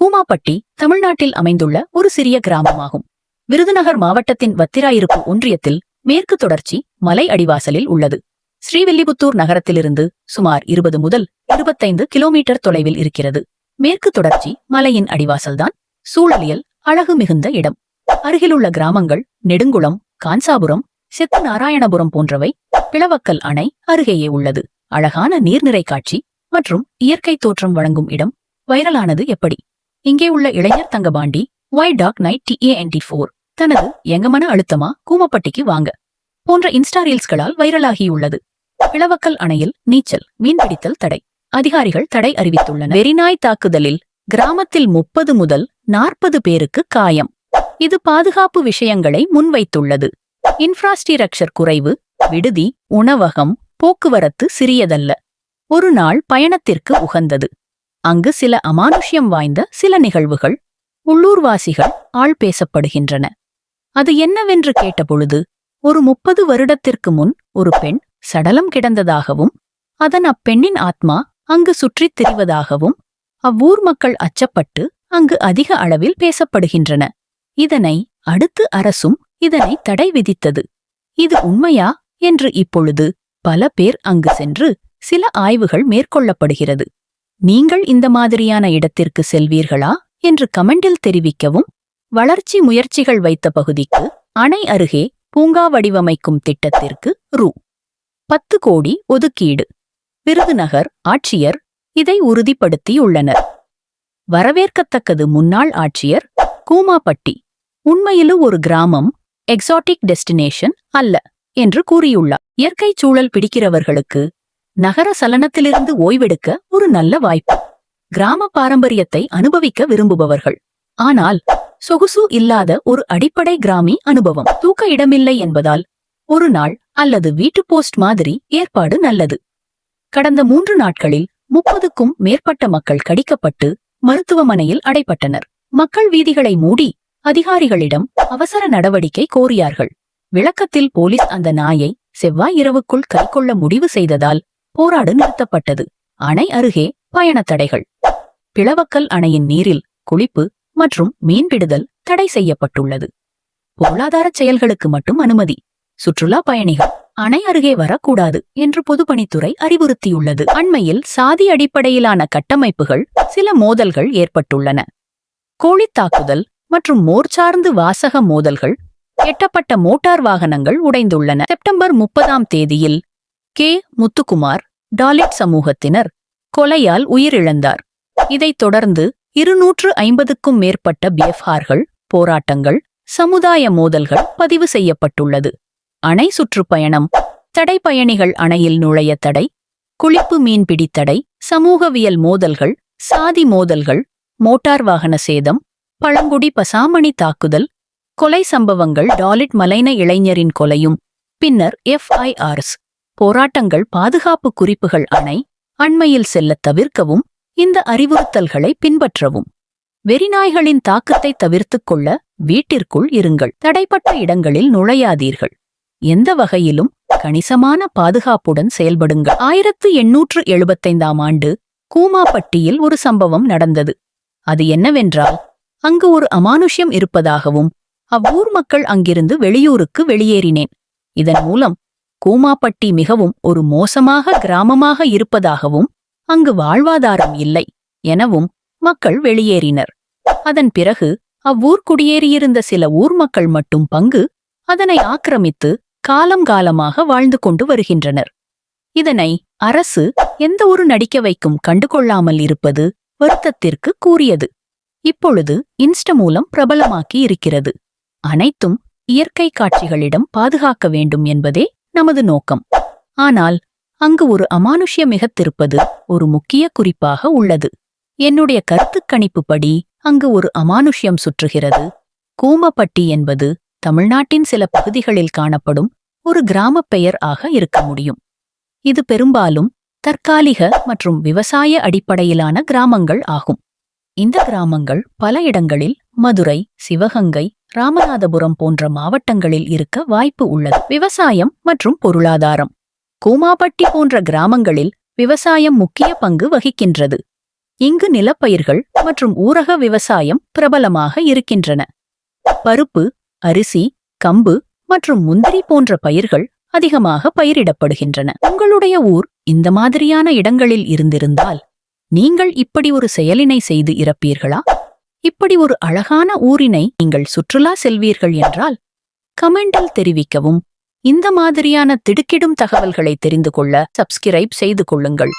கூமாப்பட்டி தமிழ்நாட்டில் அமைந்துள்ள ஒரு சிறிய கிராமமாகும். விருதுநகர் மாவட்டத்தின் வத்திராயிருப்பு ஒன்றியத்தில் மேற்கு தொடர்ச்சி மலை அடிவாசலில் உள்ளது. ஸ்ரீவில்லிபுத்தூர் நகரத்திலிருந்து சுமார் இருபது முதல் இருபத்தைந்து கிலோமீட்டர் தொலைவில் இருக்கிறது. மேற்கு தொடர்ச்சி மலையின் அடிவாசல்தான் சூழலியல் அழகு மிகுந்த இடம். அருகிலுள்ள கிராமங்கள் நெடுங்குளம் காஞ்சாபுரம் செத்து நாராயணபுரம் போன்றவை பிளவக்கல் அணை அருகேயே உள்ளது. அழகான நீர்நிறை காட்சி மற்றும் இயற்கை தோற்றம் வழங்கும் இடம். வைரலானது எப்படி? இங்கே உள்ள இளைஞர் தங்கபாண்டி ஒய் டாக் நைட் டிஏஎன்டி ஃபோர் தனது எங்க மன அழுத்தமா கூமப்பட்டிக்கு வாங்க. போன்ற இன்ஸ்டா ரீல்ஸ்களால் வைரலாகியுள்ளது. பிளவக்கல் அணையில் நீச்சல் மீன்பிடித்தல் தடை. அதிகாரிகள் தடை அறிவித்துள்ளனர். வெறிநாய் தாக்குதலில் கிராமத்தில் முப்பது முதல் நாற்பது பேருக்கு காயம். இது பாதுகாப்பு விஷயங்களை முன்வைத்துள்ளது. இன்ஃப்ராஸ்ட்ரக்சர் குறைவு விடுதி உணவகம் போக்குவரத்து சிறியதல்ல. ஒரு நாள் பயணத்திற்கு உகந்தது. அங்கு சில அமானுஷ்யம் வாய்ந்த சில நிகழ்வுகள் உள்ளூர்வாசிகள் ஆள் பேசப்படுகின்றன. அது என்னவென்று கேட்டபொழுது ஒரு முப்பது வருடத்திற்கு முன் ஒரு பெண் சடலம் கிடந்ததாகவும் அதன் அப்பெண்ணின் ஆத்மா அங்கு சுற்றித் திரிவதாகவும் அவ்வூர் மக்கள் அச்சப்பட்டு அங்கு அதிக அளவில் பேசப்படுகின்றன. இதனை அடுத்து அரசும் இதனை தடை விதித்தது. இது உண்மையா? என்று இப்பொழுது பல பேர் அங்கு சென்று சில ஆய்வுகள் மேற்கொள்ளப்படுகிறது. நீங்கள் இந்த மாதிரியான இடத்திற்கு செல்வீர்களா? என்று கமெண்டில் தெரிவிக்கவும் வளர்ச்சி முயற்சிகள் வைத்த பகுதிக்கு அணை அருகே பூங்கா வடிவமைக்கும் திட்டத்திற்கு ரூ. பத்து கோடி ஒதுக்கீடு. விருதுநகர் ஆட்சியர் இதை உறுதிப்படுத்தியுள்ளனர். வரவேற்கத்தக்கது முன்னாள் ஆட்சியர் கூமாப்பட்டி. உண்மையிலும் ஒரு கிராமம் எக்ஸாட்டிக் டெஸ்டினேஷன் அல்ல என்று கூறியுள்ளார். இயற்கை சூழல் பிடிக்கிறவர்களுக்கு நகர சலனத்திலிருந்து ஓய்வெடுக்க ஒரு நல்ல வாய்ப்பு. கிராம பாரம்பரியத்தை அனுபவிக்க விரும்புபவர்கள். ஆனால் சொகுசு இல்லாத ஒரு அடிப்படை கிராமி அனுபவம் தூக்க இடமில்லை என்பதால் ஒரு நாள் அல்லது வீட்டு போஸ்ட் மாதிரி ஏற்பாடு நல்லது. கடந்த மூன்று நாட்களில் முப்பதுக்கும் மேற்பட்ட மக்கள் கடிக்கப்பட்டு மருத்துவமனையில் அடைப்பட்டனர் மக்கள் வீதிகளை மூடி அதிகாரிகளிடம் அவசர நடவடிக்கை கோரியார்கள். விளக்கத்தில் போலீஸ் அந்த நாயை செவ்வாய் இரவுக்குள் கைக்கொள்ள முடிவு செய்ததால் போராடு நிறுத்தப்பட்டது. அணை அருகே பயண தடைகள். பிளவக்கல் அணையின் நீரில் குளிப்பு மற்றும் மீன்பிடுதல் தடை செய்யப்பட்டுள்ளது. பொருளாதார செயல்களுக்கு மட்டும் அனுமதி. சுற்றுலா பயணிகள் அணை அருகே வரக்கூடாது என்று பொதுப்பணித்துறை அறிவுறுத்தியுள்ளது. அண்மையில் சாதி அடிப்படையிலான கட்டமைப்புகள் சில மோதல்கள் ஏற்பட்டுள்ளன. கோழித் தாக்குதல் மற்றும் மோர்ச்சார்ந்து வாசக மோதல்கள் எட்டப்பட்ட மோட்டார் வாகனங்கள் உடைந்துள்ளன. செப்டம்பர் முப்பதாம் தேதியில் கே. முத்துக்குமார் டாலிட் சமூகத்தினர் கொலையால் உயிரிழந்தார். இதைத் தொடர்ந்து இருநூற்று ஐம்பதுக்கும் மேற்பட்ட பிஎஃப்ஆர்கள் போராட்டங்கள் சமுதாய மோதல்கள் பதிவு செய்யப்பட்டுள்ளது. அணை சுற்றுப்பயணம் தடை பயணிகள் அணையில் நுழைய தடை குளிப்பு மீன்பிடி தடை சமூகவியல் மோதல்கள் சாதி மோதல்கள் மோட்டார் வாகன சேதம் பழங்குடி பசாமணி தாக்குதல் கொலை சம்பவங்கள் டாலிட் மலைன இளைஞரின் கொலையும் பின்னர் எஃப்ஐஆர்ஸ் போராட்டங்கள் பாதுகாப்பு குறிப்புகள் அணை அண்மையில் செல்லத் தவிர்க்கவும் இந்த அறிவுறுத்தல்களை பின்பற்றவும். வெறிநாய்களின் தாக்கத்தை தவிர்த்துக் கொள்ள வீட்டிற்குள் இருங்கள். தடைப்பட்ட இடங்களில் நுழையாதீர்கள். எந்த வகையிலும் கணிசமான பாதுகாப்புடன் செயல்படுங்கள். ஆயிரத்து எண்ணூற்று எழுபத்தைந்தாம் ஆண்டு கூமாப்பட்டியில் ஒரு சம்பவம் நடந்தது. அது என்னவென்றால் அங்கு ஒரு அமானுஷ்யம் இருப்பதாகவும் அவ்வூர் மக்கள் அங்கிருந்து வெளியூருக்கு வெளியேறினேன். இதன் மூலம் கூமாப்பட்டி மிகவும் ஒரு மோசமாக கிராமமாக இருப்பதாகவும் அங்கு வாழ்வாதாரம் இல்லை எனவும் மக்கள் வெளியேறினர். அதன் பிறகு அவ்வூர் குடியேறியிருந்த சில ஊர் மக்கள் மட்டும் பங்கு அதனை ஆக்கிரமித்து காலம் காலமாக வாழ்ந்து கொண்டு வருகின்றனர். இதனை அரசு எந்த ஒரு நடிக்க வைக்கும் கண்டுகொள்ளாமல் இருப்பது வருத்தத்திற்கு கூறியது. இப்பொழுது இன்ஸ்ட மூலம் பிரபலமாக்கி இருக்கிறது. அனைத்தும் இயற்கை காட்சிகளிடம் பாதுகாக்க வேண்டும் என்பதே நமது நோக்கம். ஆனால் அங்கு ஒரு அமானுஷ்யம் மிகத்திருப்பது ஒரு முக்கிய குறிப்பாக உள்ளது. என்னுடைய கருத்துக்கணிப்புப்படி அங்கு ஒரு அமானுஷ்யம் சுற்றுகிறது. கூமப்பட்டி என்பது தமிழ்நாட்டின் சில பகுதிகளில் காணப்படும் ஒரு கிராமப் பெயர் ஆக இருக்க முடியும். இது பெரும்பாலும் தற்காலிக மற்றும் விவசாய அடிப்படையிலான கிராமங்கள் ஆகும். இந்த கிராமங்கள் பல இடங்களில் மதுரை சிவகங்கை ராமநாதபுரம் போன்ற மாவட்டங்களில் இருக்க வாய்ப்பு உள்ளது. விவசாயம் மற்றும் பொருளாதாரம். கூமாபட்டி போன்ற கிராமங்களில் விவசாயம் முக்கிய பங்கு வகிக்கின்றது. இங்கு நிலப்பயிர்கள் மற்றும் ஊரக விவசாயம் பிரபலமாக இருக்கின்றன. பருப்பு அரிசி கம்பு மற்றும் முந்திரி போன்ற பயிர்கள் அதிகமாக பயிரிடப்படுகின்றன. உங்களுடைய ஊர் இந்த மாதிரியான இடங்களில் இருந்திருந்தால் நீங்கள் இப்படி ஒரு செயலினை செய்து இறப்பீர்களா? இப்படி ஒரு அழகான ஊரினை நீங்கள் சுற்றுலா செல்வீர்கள் என்றால் கமெண்டில் தெரிவிக்கவும் இந்த மாதிரியான திடுக்கிடும் தகவல்களை தெரிந்து கொள்ள சப்ஸ்கிரைப் செய்து கொள்ளுங்கள்.